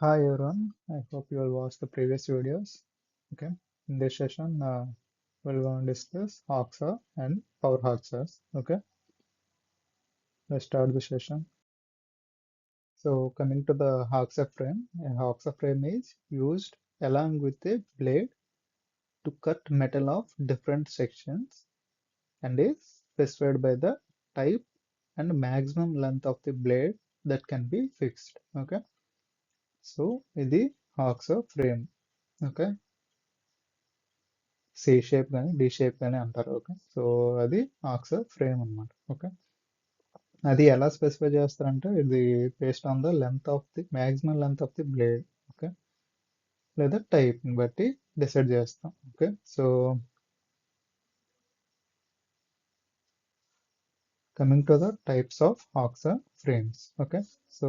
Hi everyone, I hope you all watched the previous videos. Okay, in this session, uh, we're going to discuss Hoxa and Power Hoxas. Okay, let's start the session. So, coming to the Hoxa frame, a Hoxa frame is used along with a blade to cut metal of different sections and is specified by the type and maximum length of the blade that can be fixed. Okay, so ఇది hacksaw frame. Okay? C shape కానీ D shape కానీ అంటారు. Okay? So అది hacksaw frame అన్నమాట. Okay? అది ఎలా specify చేస్తారంటే ఇది based on the length of the maximum length of the blade okay? లేదా టైప్ని బట్టి డిసైడ్ చేస్తాం. Okay? So coming to the types of hacksaw frames. Okay? So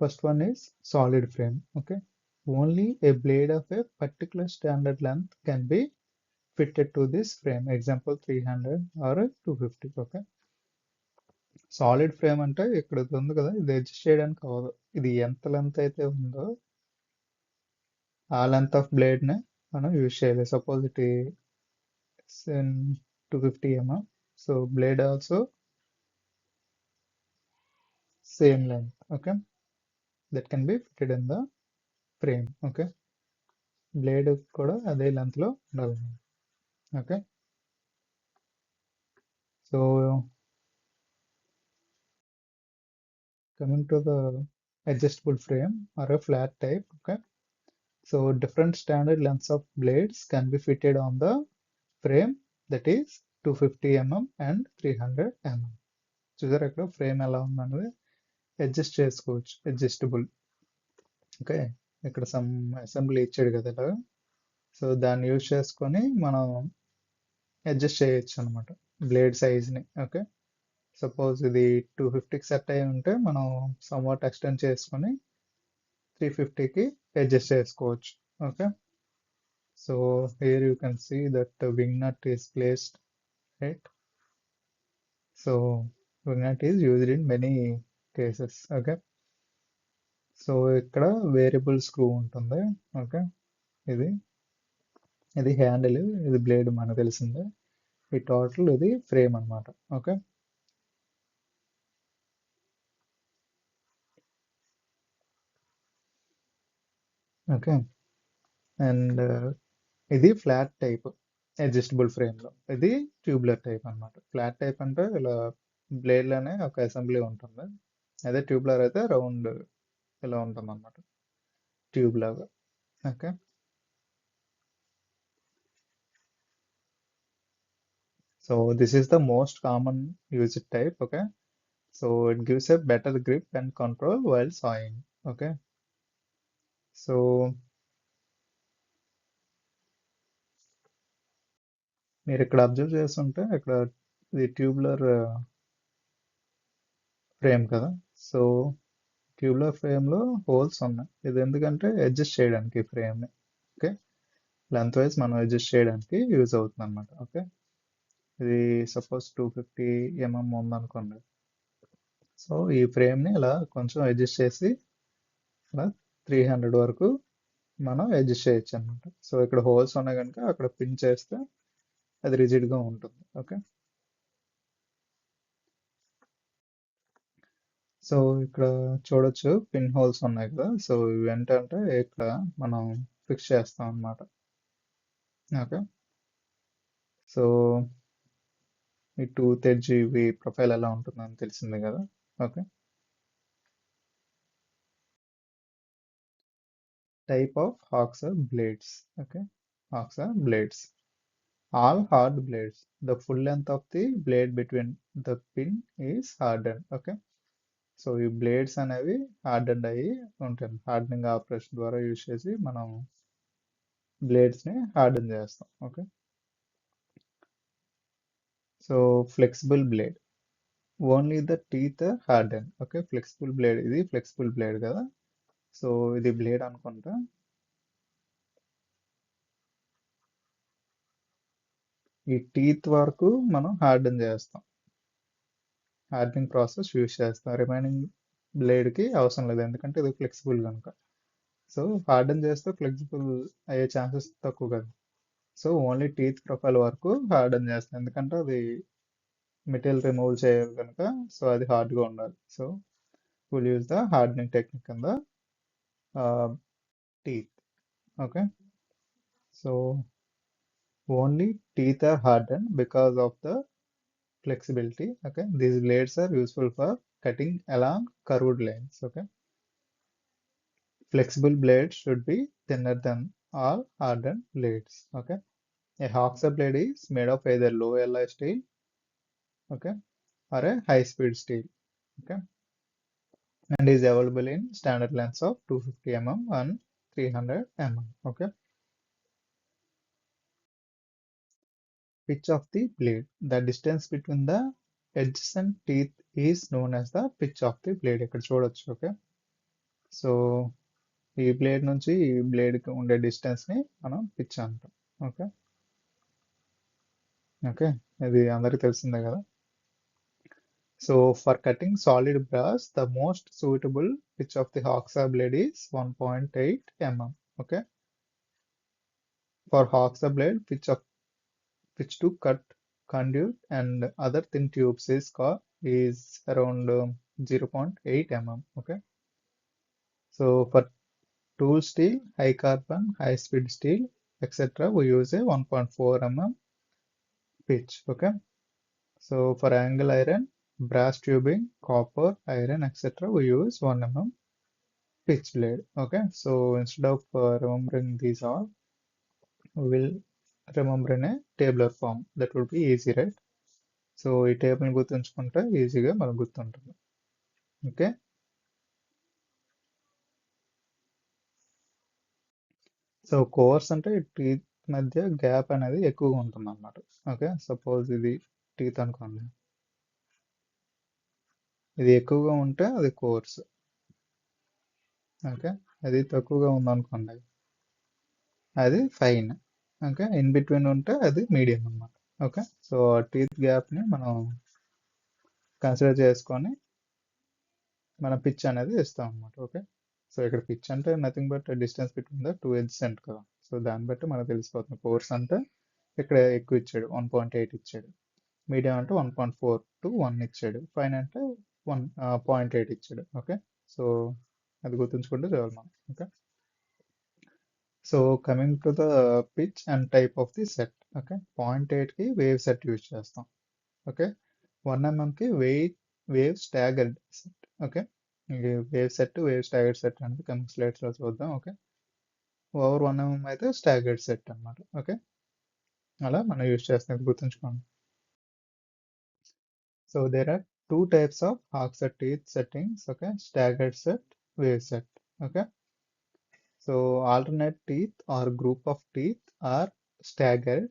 first one is solid frame okay only a blade of a particular standard length can be fitted to this frame example 300 or 250 okay solid frame అంటే ఇక్కడ ఇది ఉంది కదా ఇది adjust చేయడానికి అవ్వదు ఇది ఎంత లెంత్ అయితే ఉందో ఆ లెంత్ ఆఫ్ బ్లేడ్ని మనం యూజ్ చేయాలి suppose it two fifty mm so blade also same length okay that can be fitted in the frame okay blade కూడా అదే లెంత్లో ఉండాలి okay so coming to the adjustable frame or a flat type okay so different standard lengths of blades can be fitted on the frame that is 250 mm and 300 mm చూసారు ఇక్కడ frame ఎలా ఉందన్నది adjust చేసుకోవచ్చు. Adjustable. Okay? ఇక్కడ some assembly ఇచ్చాడు కదా ఇలా. So దాన్ని యూజ్ చేసుకొని మనం అడ్జస్ట్ చేయొచ్చు అనమాట బ్లేడ్ సైజ్ని. ఓకే? సపోజ్ ఇది టూ ఫిఫ్టీకి సెట్ అయి ఉంటే మనం సమ్వాట్ ఎక్స్టెండ్ చేసుకొని త్రీ ఫిఫ్టీకి అడ్జస్ట్ చేసుకోవచ్చు. Okay? So here you can see that wing nut is placed right so wing nut is used in many cases okay so ఇక్కడ వేరియబుల్ స్క్రూ ఉంటుంది ఓకే ఇది ఇది హ్యాండిల్ ఇది బ్లేడ్ మనకు తెలిసిందే. ఈ టోటల్ ఇది ఫ్రేమ్ అనమాట ఓకే ఓకే అండ్ ఇది ఫ్లాట్ టైప్ అడ్జస్టబుల్ ఫ్రేమ్లో ఇది ట్యూబ్లర్ టైప్ అనమాట ఫ్లాట్ టైప్ అంటే ఇలా బ్లేడ్లోనే ఒక అసెంబ్లీ ఉంటుంది. అదే ట్యూబ్లర్ అయితే రౌండ్ ఇలా ఉంటుంది అనమాట ట్యూబ్ లాగా okay so this is the most common used type okay so it gives a better grip and control while sawing okay so మీరు ఇక్కడ అబ్జర్వ్ చేస్తుంటే ఇక్కడ ఇది ట్యూబ్లర్ ఫ్రేమ్ కదా సో ట్యూబ్లర్ ఫ్రేమ్లో హోల్స్ ఉన్నాయి. ఇది ఎందుకంటే అడ్జస్ట్ చేయడానికి ఫ్రేమ్ని. ఓకే? లెంత్ వైజ్ మనం అడ్జస్ట్ చేయడానికి యూజ్ అవుతుంది అనమాట ఓకే? ఇది సపోజ్ టూ ఫిఫ్టీ ఎంఎం ఉందనుకోండి. సో ఈ ఫ్రేమ్ని ఇలా కొంచెం అడ్జస్ట్ చేసి ఇలా త్రీ హండ్రెడ్ వరకు మనం అడ్జస్ట్ చేయొచ్చు అనమాట సో ఇక్కడ హోల్స్ ఉన్నాయి కనుక అక్కడ పిన్ చేస్తే అది రిజిడ్గా ఉంటుంది. ఓకే? సో ఇక్కడ చూడొచ్చు పిన్ హోల్స్ ఉన్నాయి కదా. సో ఇవి ఏంటంటే ఇక్కడ మనం ఫిక్స్ చేస్తాం అన్నమాట. ఓకే. సో ఈ టూ ఎడ్జ్ ఇవి ప్రొఫైల్ ఎలా ఉంటుందని తెలిసింది కదా. Okay. Type of hacksaw blades okay. Hacksaw blades all hard blades the full length of the blade between the pin is harden okay. So ఈ బ్లేడ్స్ అనేవి హార్డెడ్ అయ్యి ఉంటాయి. హార్డనింగ్ ఆపరేషన్ ద్వారా యూజ్ చేసి మనం బ్లేడ్స్ని హార్డెన్ చేస్తాం. Okay? So flexible blade. Only the teeth harden. Okay? Flexible blade. ఇది ఫ్లెక్సిబుల్ బ్లేడ్ కదా? సో ఇది బ్లేడ్ అనుకుంటా. ఈ టీత్ వరకు మనం హార్డెన్ చేస్తాం. హార్డనింగ్ ప్రాసెస్ యూజ్ చేస్తాం రిమైనింగ్ బ్లేడ్కి అవసరం లేదు. ఎందుకంటే ఇది ఫ్లెక్సిబుల్ కనుక. సో హార్డన్ చేస్తే ఫ్లెక్సిబుల్ అయ్యే ఛాన్సెస్ తక్కువ కదా. సో ఓన్లీ టీత్ ప్రొఫైల్ వరకు హార్డన్ చేస్తాం. ఎందుకంటే అది మెటీరియల్ రిమూవ్ చేయాలి కనుక సో అది హార్డ్గా ఉండాలి. So will use the hardening technique కింద teeth. Okay? So only teeth are harden because of the flexibility okay? These blades are useful for cutting along curved lines okay? Flexible blades should be thinner than all hardened blades okay? A hacksaw blade is made of either low alloy steel okay? Or a high speed steel okay? And is available in standard lengths of 250 mm and 300 mm okay pitch of the blade. The distance between the adjacent teeth is known as the pitch of the blade. ఇక్కడ చూడొచ్చు okay so ఈ blade నుంచి ఈ బ్లేడ్కి ఉండే డిస్టెన్స్ని మనం pitch అంటాం okay okay ఇది అందరికీ తెలిసిందే కదా so for cutting solid brass the most suitable pitch of the hacksaw blade is one point eight mm okay for hacksaw blade pitch of pitch to cut conduit and other thin tubes is is around um, 0.8 mm okay? So for tool steel high carbon high speed steel etc we use a 1.4 mm pitch okay? So for angle iron brass tubing copper iron etc we use 1 mm pitch blade okay? So instead of uh, remembering these all we will remember in a tabular form that would be easy right? So ఈ టేబుల్ని గుర్తుంచుకుంటే ఈజీగా మనకు గుర్తుంటుంది. Okay so coarse అంటే టీత్ మధ్య gap అనేది ఎక్కువగా ఉంటుంది అన్నమాట ఓకే సపోజ్ ఇది టీత్ అనుకోండి ఇది ఎక్కువగా ఉంటే అది కోర్స్ ఓకే అది తక్కువగా ఉందనుకోండి. అది ఫైన్ ఓకే? ఇన్ బిట్వీన్ ఉంటే అది మీడియం అనమాట ఓకే? సో టీత్ గ్యాప్ని మనం కన్సిడర్ చేసుకొని మన పిచ్ అనేది ఇస్తాం అనమాట ఓకే? సో ఇక్కడ పిచ్ అంటే nothing but distance between the two adjacent కదా సో దాన్ని బట్టి మనకు తెలిసిపోతుంది. కోర్స్ అంటే ఇక్కడ ఎక్కువ ఇచ్చాడు వన్ పాయింట్ ఎయిట్ ఇచ్చాడు. మీడియం అంటే one point four to one ఇచ్చాడు. ఫైన్ అంటే వన్ పాయింట్ ఎయిట్ ఇచ్చాడు. ఓకే? సో అది గుర్తుంచుకుంటే చాలు మనం. Okay? So coming to the pitch and type of the set okay point ఎయిట్కి వేవ్ సెట్ యూజ్ చేస్తాం okay one ఎంఎంకి wave wave staggered set okay wave set wave staggered set అనేది coming స్లైడ్స్లో చూద్దాం okay over one MM అయితే staggered set అనమాట okay అలా మనం use చేస్తాం గుర్తుంచుకోండి. So there are two types of hack set teeth settings okay staggered set wave set okay So alternate teeth or group of teeth are staggered.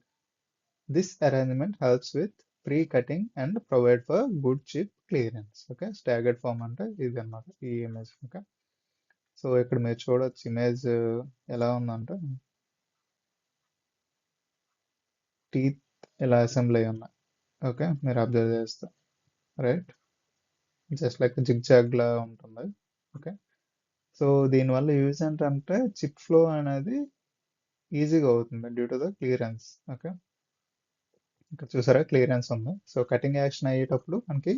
This arrangement helps with pre-cutting and provide for good chip clearance. Okay, staggered form అంటే ఇది అన్నమాట ఈ image okay so ఇక్కడ మీరు చూడొచ్చు image ఎలా ఉందంటే teeth ఇలా అసెంబ్లీ అయి ఉన్నాయి ఓకే మీరు అబ్జర్వ్ చేస్తే right just like zig zag లా ఉంటుంది ఓకే సో దీనివల్ల యూజ్ ఏంటంటే చిప్ ఫ్లో అనేది ఈజీగా అవుతుంది due to the clearance. Okay? ఇక్కడ చూసారా? క్లియరెన్స్ ఉంది. సో కటింగ్ యాక్షన్ అయ్యేటప్పుడు మనకి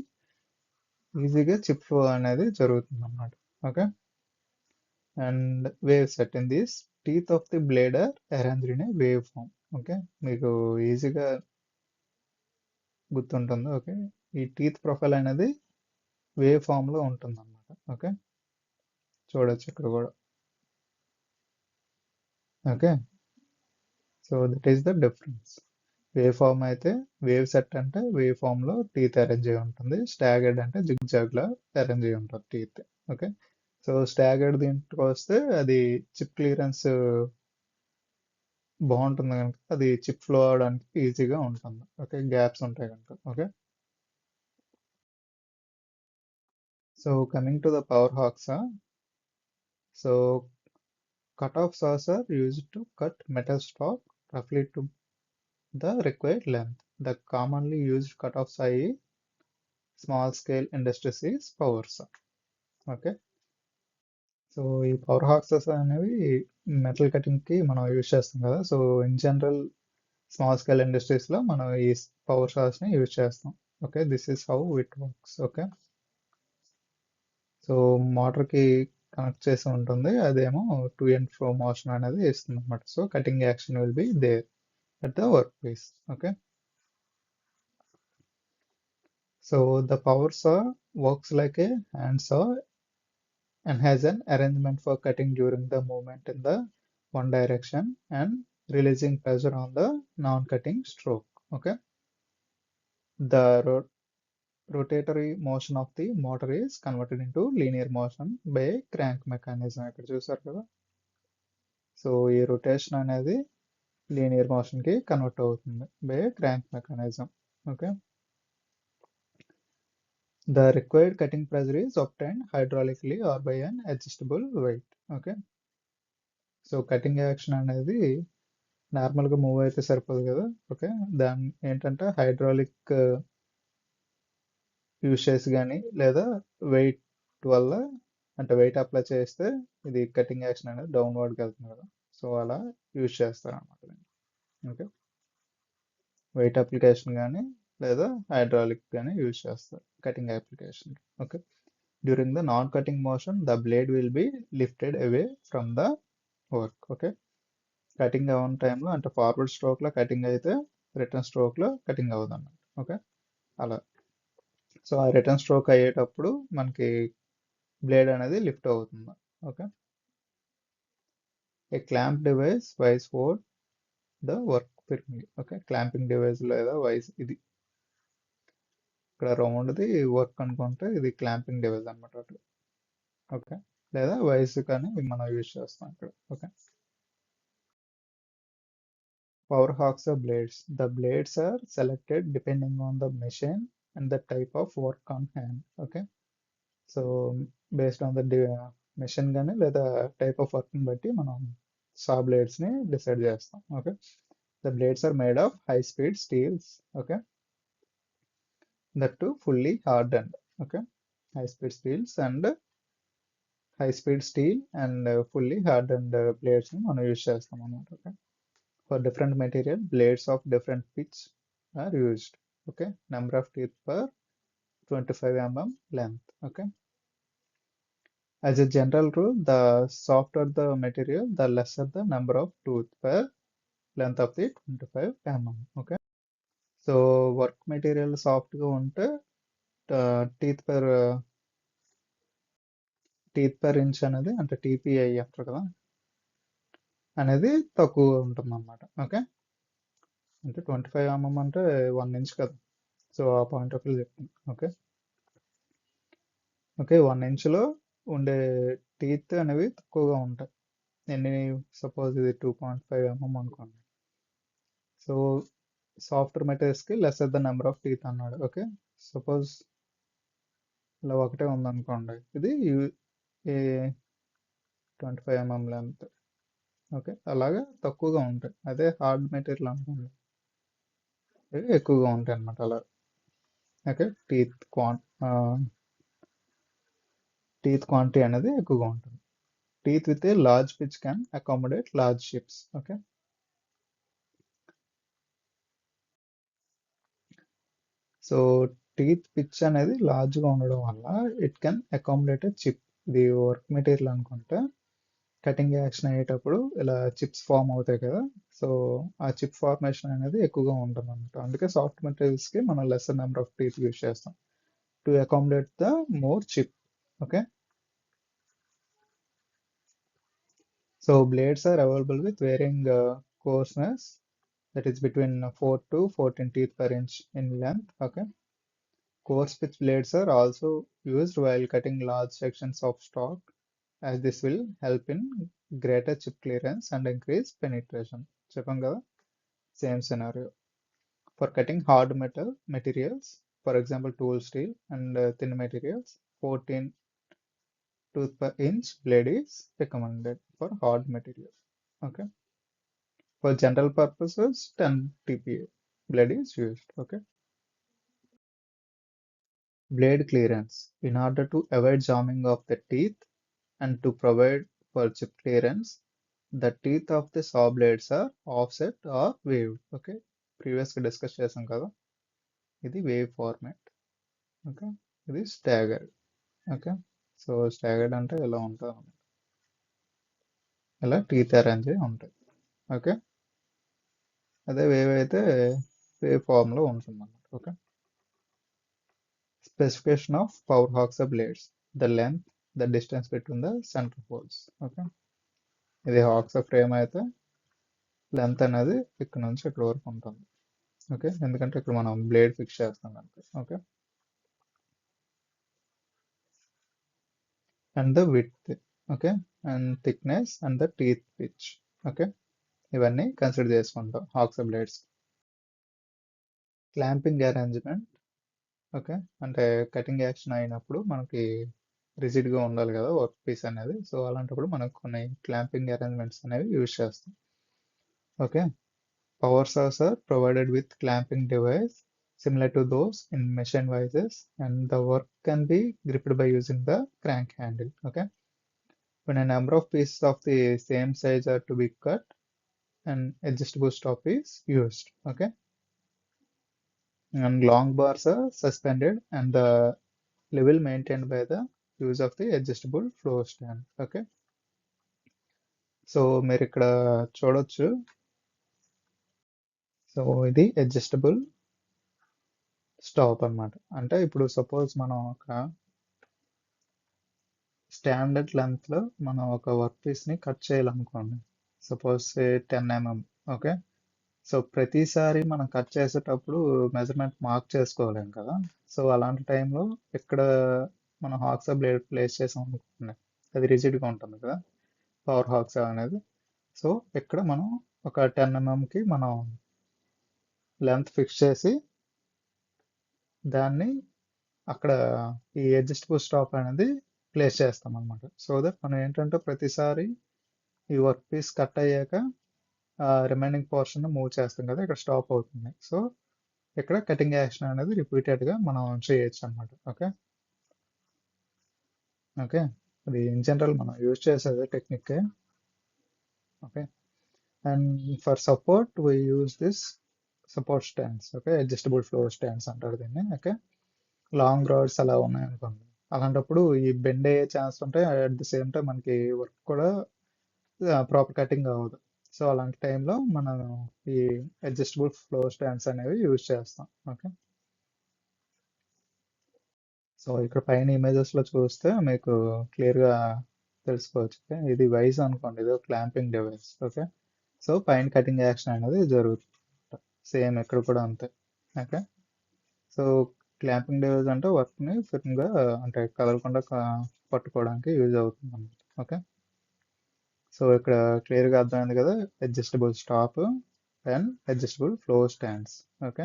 ఈజీగా చిప్ ఫ్లో అనేది జరుగుతుంది అన్నమాట okay? And wave set in this teeth of the blade are arrange in a wave form. Okay? మీకు ఈజీగా గుర్తుంటుంది. ఓకే? ఈ టీత్ ప్రొఫైల్ అనేది వేవ్ ఫామ్లో ఉంటుంది అన్నమాట ఓకే? చూడొచ్చు ఇక్కడ కూడా. Okay. So that is the difference. Wave form అయితే వేవ్ సెట్ అంటే వేవ్ ఫామ్లో టీత్ అరేంజ్ అయి ఉంటుంది. స్టాగర్డ్ అంటే జిగ్ జాగ్లా అరేంజ్ అయి ఉంటుంది టీత్. ఓకే. సో స్టాగర్డ్ దీంట్లో వస్తే అది చిప్ క్లియరెన్స్ బాగుంటుంది కనుక అది చిప్ ఫ్లో అవడానికి ఈజీగా ఉంటుంది. ఓకే. గ్యాప్స్ ఉంటాయి కనుక. Okay. So coming to the power hacksaw? So cutoff saws are used to cut metal stock roughly to the required length. The commonly used cutoff saw is small scale industries is power saw. Okay so ఈ power hacksaws అనేవి metal కటింగ్కి మనం use చేస్తాం కదా so in general small scale ఇండస్ట్రీస్లో మనం ఈ power సాస్ని use చేస్తాం okay this is how it works okay so మోటార్కి connect చేసి ఉంటుంది అదేమో టు అండ్ ఫ్రో మోషన్ అనేది ఇస్తుంది అనమాట so cutting action will be there at the workplace. Okay. So the power saw works like a handsaw and has an arrangement for cutting during the movement in the one direction and releasing pressure on the non-cutting stroke. Okay. The ro- rotatory motion of the motor is converted into linear motion by a crank mechanism. ఇక్కడ చూసారు కదా? So ఈ rotation అనేది linear మోషన్కి convert అవుతుంది by crank mechanism okay the required cutting pressure is obtained hydraulically or by an adjustable weight okay so cutting action అనేది నార్మల్గా move అయితే సరిపోదు కదా? ఓకే దాన్ని ఏంటంటే హైడ్రాలిక్ యూస్ చేసి కానీ లేదా వెయిట్ వల్ల అంటే వెయిట్ అప్లై చేస్తే ఇది కటింగ్ యాక్షన్ అనేది డౌన్వర్డ్కి వెళ్తుంది కదా. సో అలా యూజ్ చేస్తారు అనమాట ఓకే వెయిట్ అప్లికేషన్ కానీ లేదా హైడ్రాలిక్ కానీ యూజ్ చేస్తారు. Cutting application okay during the non cutting motion the blade will be lifted away from the work okay cutting అవ్వని టైంలో అంటే ఫార్వర్డ్ స్ట్రోక్లో కటింగ్ అయితే రిటర్న్ స్ట్రోక్లో కటింగ్ అవ్వదు అన్నమాట ఓకే అలా. సో ఆ రిటర్న్ స్ట్రోక్ అయ్యేటప్పుడు మనకి బ్లేడ్ అనేది లిఫ్ట్ అవుతుంది. Okay? A clamp device vice for the work firming okay? Clamping device లేదా వైస్ ఇది. ఇక్కడ రౌండ్ది వర్క్ అనుకుంటే ఇది క్లాంపింగ్ డివైస్ అనమాట అటు. ఓకే? లేదా వైస్ కానీ మనం యూజ్ చేస్తాం ఇక్కడ. Okay? Power hacksaw or blades the blades are selected depending on the machine and the type of work on hand okay so based on the machine కానీ లేదా type of వర్క్ని బట్టి మనం సా బ్లేడ్స్ని డిసైడ్ చేస్తాం okay the blades are made of high speed steels okay that to fully hard and okay high speed steels and high speed steel and fully hard and బ్లేడ్స్ని మనం use చేస్తాం అనమాట okay for different material blades of different pitch are used Okay number of teeth per 25 mm length okay As a general rule, the softer the material, the lesser the number of tooth per length of the 25 mm. Okay. So work material సాఫ్ట్గా ఉంటే teeth per teeth per inch అనేది అంటే TPI అంటారు కదా అనేది తక్కువ ఉంటుంది అన్నమాట ఓకే అంటే ట్వంటీ ఫైవ్ ఎంఎం అంటే వన్ ఇంచ్ కదా. సో ఆ పాయింట్ ఆఫ్ వ్యూ చెప్తాను ఓకే ఓకే వన్ ఇంచ్లో ఉండే టీత్ అనేవి తక్కువగా ఉంటాయి. ఎన్ని సపోజ్ ఇది టూ పాయింట్ ఫైవ్ ఎంఎం అనుకోండి. So software మెటీరియల్స్కి less the number of teeth అన్నాడు. ఓకే సపోజ్ ఇలా ఒకటే ఉందనుకోండి. ఇది twenty five mm length okay అలాగా తక్కువగా ఉంటాయి. అదే హార్డ్ మెటీరియల్ అనుకోండి. ఎక్కువగా ఉంటాయి అన్నమాట అలా. ఓకే టీత్ క్వాన్ టీత్ క్వాంటిటీ అనేది ఎక్కువగా ఉంటుంది. Teeth with a large pitch can accommodate large ships. Okay. So teeth pitch అనేది లార్జ్గా ఉండడం వల్ల ఇట్ కెన్ అకామిడేట్ చిప్. ఇది వర్క్ మెటీరియల్ అనుకుంటే కటింగ్ యాక్షన్ అయ్యేటప్పుడు ఇలా చిప్స్ ఫామ్ అవుతాయి కదా సో ఆ చిప్ ఫార్మేషన్ అనేది ఎక్కువగా ఉంటుంది అనమాట అందుకే సాఫ్ట్ మెటీరియల్స్కి మనం lesser number of teeth use చేస్తాం to accommodate the more chip okay so blades are available with varying uh, coarseness that is between 4 to 14 teeth per inch in length okay coarse pitch blades are also used while cutting large sections of stock as this will help in greater chip clearance and increase penetration చెప్పాం కదా same scenario for cutting hard metal materials for example tool steel and thin materials fourteen tooth per inch blade is recommended for hard material. Okay. For general purposes, 10 TPA blade is used. Okay. blade clearance. In order to avoid jamming of the teeth and to provide for chip clearance, the teeth of the saw blades are offset or waved. Okay, ప్రీవియస్గా discuss చేసాం కదా ఇది wave format okay ఇది staggered okay so staggered అంటే ఇలా ఉంటుంది ఇలా teeth arrange ఉంటాయి ఓకే అదే వేవ్ అయితే వేవ్ ఫామ్లో ఉంటుంది అన్నమాట okay specification of power hacksaw blades the length the distance between the center holes okay ఇది హాక్స్ ఫ్రేమ్ అయితే లెంత్ అనేది ఇక్కడ నుంచి ఇక్కడ వరకు ఉంటుంది. ఓకే ఎందుకంటే ఇక్కడ మనం బ్లేడ్ ఫిక్స్ చేస్తాం కనుక okay and the with okay and thickness and the teeth pitch okay ఇవన్నీ కన్సిడర్ చేసుకుంటాం hacksaw blades clamping arrangement okay అంటే కటింగ్ యాక్షన్ అయినప్పుడు మనకి rigid గా ఉండాలి కదా వర్క్ పీస్ అనేది సో అలాంటప్పుడు మనకు కొన్ని క్లాంపింగ్ అరేంజ్మెంట్స్ అనేవి యూజ్ చేస్తాం okay power saws are provided with clamping device similar to those in machine vises and the work can be gripped by using the crank handle okay when a number of pieces of the same size are to be cut an adjustable stop is used okay and long bars are suspended and the level maintained by the use of the adjustable floor stand okay so మీరు ఇక్కడ చూడొచ్చు. So ఇది adjustable stop అన్నమాట. అంటే ఇప్పుడు suppose మనం ఒక standard లెంత్లో మనం ఒక వర్క్ పీస్ని కట్ చేయాలనుకోండి. Suppose ten mm okay so ప్రతిసారి మనం కట్ చేసేటప్పుడు మెజర్మెంట్ మార్క్ చేసుకోలేం కదా? సో అలాంటి టైంలో ఇక్కడ మనం హాక్సా బ్లేడ్ ప్లేస్ చేసాం అనుకోండి. అది రిజిడ్గా ఉంటుంది కదా. పవర్ హాక్సా అనేది. సో ఇక్కడ మనం ఒక టెన్ ఎంఎంకి mm మనం లెంత్ ఫిక్స్ చేసి దాన్ని అక్కడ ఈ అడ్జస్టబుల్ స్టాప్ అనేది ప్లేస్ చేస్తాం అనమాట సో దట్ మనం ఏంటంటే ప్రతిసారి ఈ వర్క్ పీస్ కట్ అయ్యాక రిమైనింగ్ పోర్షన్ మూవ్ చేస్తాం కదా. ఇక్కడ స్టాప్ అవుతుంది. సో ఇక్కడ కటింగ్ యాక్షన్ అనేది రిపీటెడ్గా మనం చేయొచ్చు అనమాట ఓకే ఓకే. అది ఇన్ జనరల్ మనం యూజ్ చేసేది technique okay. And for support we use this support stands. Okay. Adjustable floor stands అంటారు దీన్ని. ఓకే. లాంగ్ రాడ్స్ అలా ఉన్నాయనుకోండి. అలాంటప్పుడు ఈ బెండ్ అయ్యే ఛాన్స్ ఉంటాయి అట్ ది సేమ్ టైం మనకి వర్క్ కూడా ప్రాపర్ కటింగ్ అవ్వదు. సో అలాంటి టైంలో మనం ఈ అడ్జస్టబుల్ ఫ్లోర్ స్టాండ్స్ అనేవి యూజ్ చేస్తాం. ఓకే. సో ఇక్కడ పైన ఇమేజెస్లో చూస్తే మీకు క్లియర్గా తెలుసుకోవచ్చు. ఓకే? ఇది వైజ్ అనుకోండి. ఇది క్లాంపింగ్ డివైస్ ఓకే? సో పైన కటింగ్ యాక్షన్ అనేది జరుగుతుంది సేమ్ ఇక్కడ కూడా అంతే. ఓకే? సో క్లాంపింగ్ డివైస్ అంటే వర్క్ని గా అంటే కదలకుండా పట్టుకోవడానికి యూజ్ అవుతుంది అనమాట ఓకే? సో ఇక్కడ క్లియర్గా అర్థమైంది కదా? Adjustable stop and adjustable floor stands okay?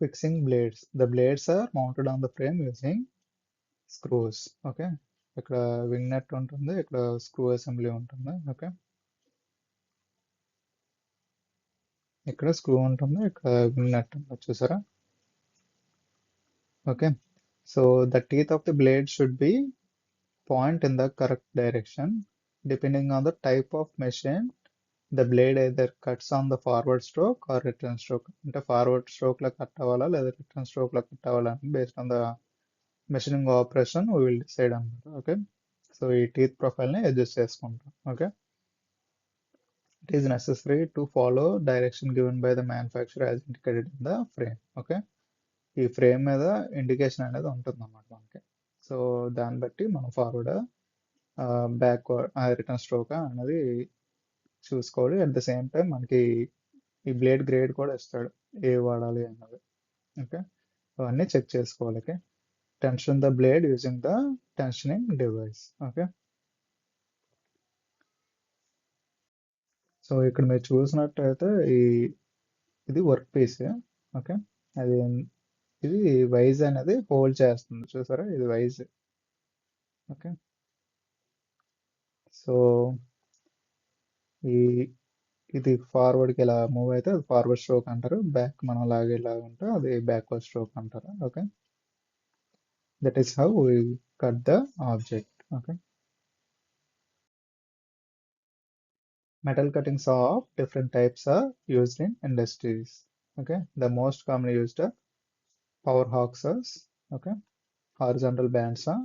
fixing blades the blades are mounted on the frame using screws okay ఇక్కడ వింగ్ నట్ ఉంటుంది ఇక్కడ స్క్రూ అసెంబ్లీ ఉంటుంది ఓకే ఇక్కడ స్క్రూ ఉంటుంది ఇక్కడ వింగ్ నట్ ఉంటుంది చూసారా okay so the teeth of the blade should be point in the correct direction depending on the type of machine the blade either cuts on the forward stroke or return stroke అంటే forward స్ట్రోక్లో cut అవ్వాలా లేదా return స్ట్రోక్లో cut అవ్వాలా అని based on the machining operation we will decide అనమాట okay so ఈ teeth ప్రొఫైల్ని అడ్జస్ట్ చేసుకుంటాం okay it is necessary to follow direction given by the manufacture as indicated in the frame okay ఈ frame మీద indication అనేది ఉంటుంది అన్నమాట మనకి. సో దాన్ని బట్టి మనం ఫార్వర్డ్ బ్యాక్వర్డ్ రిటర్న్ స్ట్రోక్ అనేది చూసుకోవాలి. అట్ ద సేమ్ టైం మనకి ఈ బ్లేడ్ గ్రేడ్ కూడా ఇస్తాడు. ఏ వాడాలి అన్నది. ఓకే అవన్నీ చెక్ చేసుకోవాలి. Okay tension the blade using the tensioning device okay so ఇక్కడ మీరు చూసినట్టయితే ఈ ఇది వర్క్ పీస్ ఓకే అది ఇది వైజ్ అనేది హోల్డ్ చేస్తుంది. చూసారా? ఇది వైజ్ ఓకే సో ఈ ఇది ఫార్వర్డ్కి ఇలా మూవ్ అయితే అది ఫార్వర్డ్ స్ట్రోక్ అంటారు బ్యాక్ మనం లాగేలా ఉంటే అది బ్యాక్వర్డ్ స్ట్రోక్ అంటారు okay that is how we cut the object okay metal cuttings of different types are used in industries okay the most commonly used are power hawksers okay horizontal bands are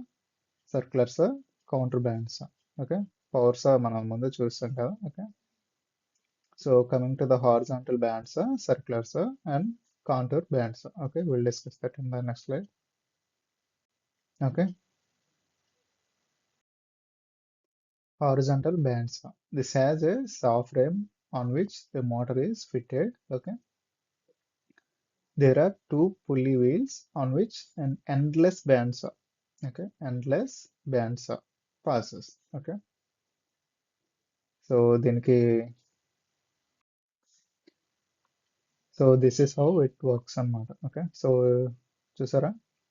circulars are counter bands are okay powers మనం ముందు చూస్తాం కదా okay so coming to the horizontal bands circulars and contour bands okay will discuss that in the next slide okay horizontal bands. This has a saw frame on which the motor is fitted. Okay. There are two pulley wheels on which an endless bandsaw. Okay, endless bandsaw passes. Okay. So దీనికి so this is how it works అన్నమాట. Okay so చూసారా?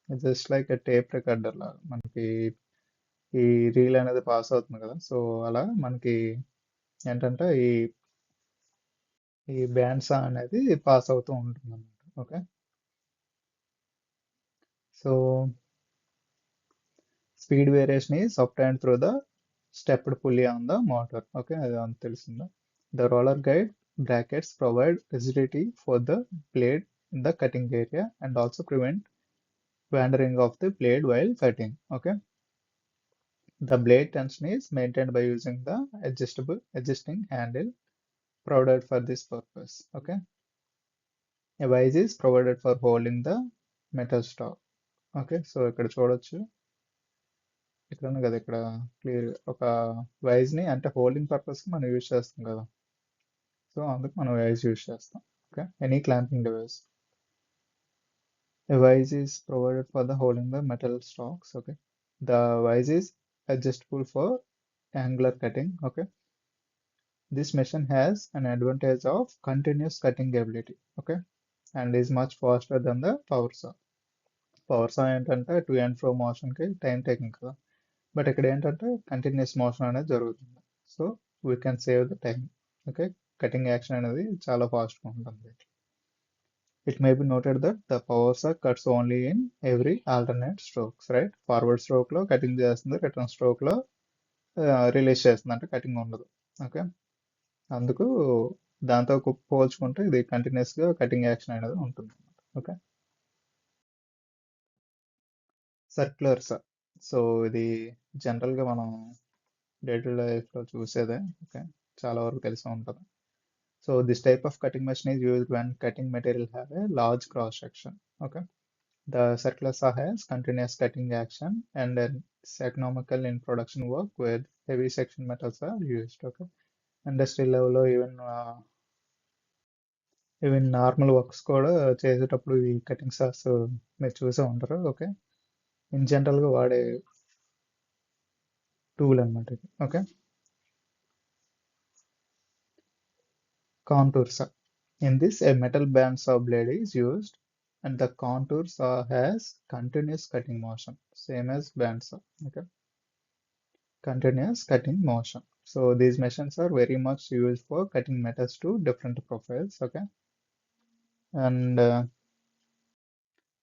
Just like tape recorder లాగా మనకి ఈ reel అనేది pass అవుతుంది కదా? So అలా మనకి ఏంటంటే ఈ ఈ బ్యాండ్స్ అనేది పాస్ అవుతూ ఉంటుంది అన్నమాట okay so speed variation is obtained through the stepped pulley on the motor. Okay the roller guide brackets provide rigidity for the blade in the cutting area and also prevent wandering of the blade while cutting. Okay. The blade tension is maintained by using the adjustable adjusting handle provided for this purpose. Okay. A vise is provided for holding the metal stock. Okay so ikkada you. ఇక్కడ ఉంది కదా ఇక్కడ clear ఒక wise ని అంటే holding purpose కి మనం use చేస్తాం కదా సో అందుకు మనం వైజ్ యూజ్ చేస్తాం okay any clamping device A vise is provided for the holding the metal stocks. Okay. The vise is adjustable for angular cutting. Okay. This machine has an advantage of continuous cutting ability. Okay. And is much faster than the power saw. Power saw ఏంటంటే to and fro మోషన్కి time taking కదా but ఇక్కడ ఏంటంటే continuous motion అనేది జరుగుతుంది. So we can save the time okay cutting action అనేది చాలా ఫాస్ట్గా ఉంటుంది. It may be noted that the power are cuts only in every alternate strokes right forward స్ట్రోక్లో cutting చేస్తుంది రిటర్న్ స్ట్రోక్లో రిలీజ్ చేస్తుంది. అంటే కటింగ్ ఉండదు. ఓకే అందుకు దాంతో పోల్చుకుంటే ఇది కంటిన్యూస్గా కటింగ్ యాక్షన్ అనేది ఉంటుంది okay circulars సో ఇది జనరల్గా మనం డే టు లైఫ్లో చూసేదే ఓకే చాలా వరకు తెలిసి ఉంటుంది so this type of cutting machine is used when cutting material have a large cross section okay the circular saw has continuous cutting action and is economical in production work where heavy section metals are used okay industry లెవెల్లో even even normal works కూడా చేసేటప్పుడు ఈ cutting sauce మీరు చూసే ఉంటారు okay in జనరల్గా వాడే tool అనమాట ఇది okay contour saw. In this, a metal bandsaw blade is used and the contour saw has continuous cutting motion, same as bandsaw. Okay. Continuous cutting motion. So these machines are very much used for cutting metals to different profiles. Okay. And uh,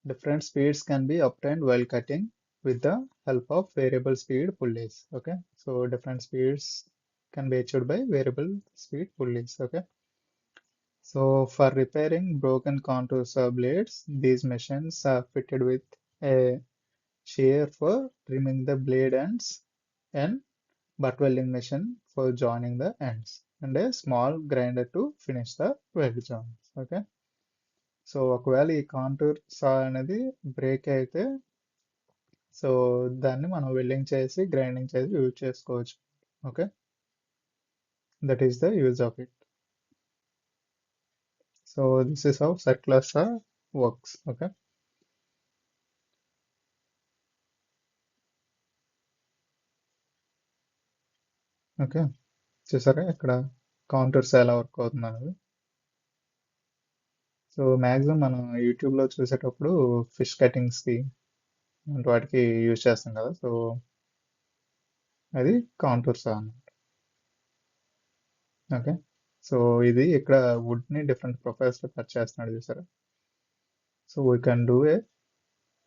different speeds can be obtained while cutting with the help of variable speed pulleys. Okay. So different speeds can be achieved by variable speed pulleys. Okay. So for repairing broken contour saw blades, these machines are fitted with a shear for trimming the blade ends and butt welding machine for joining the ends and a small grinder to finish the weld joints. Okay. So ఒకవేళ ఈ contour సా అనేది break అయితే so దాన్ని మనం welding చేసి grinding చేసి use చేసుకోవచ్చు. Okay? That is the use of it so this is how circular saw works okay okay చూసారా? ఇక్కడ కౌంటర్స్ ఎలా వర్క్ అవుతుంది అనేది సో మ్యాక్సిమం మనం యూట్యూబ్లో చూసేటప్పుడు ఫిష్ కటింగ్స్కి వాటికి యూజ్ చేస్తాం కదా సో అది కాంటూర్స్ అన్నమాట. ఓకే. సో ఇది ఇక్కడ వుడ్ని డిఫరెంట్ ప్రొఫైల్స్లో కట్ చేస్తున్నాడు చూసారా? So we can do a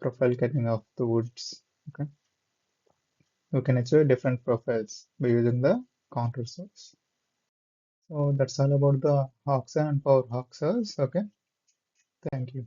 profile cutting of the woods. Okay. You can achieve different profiles by using the counter source. So that's all about the and and Power okay. Okay. Thank you.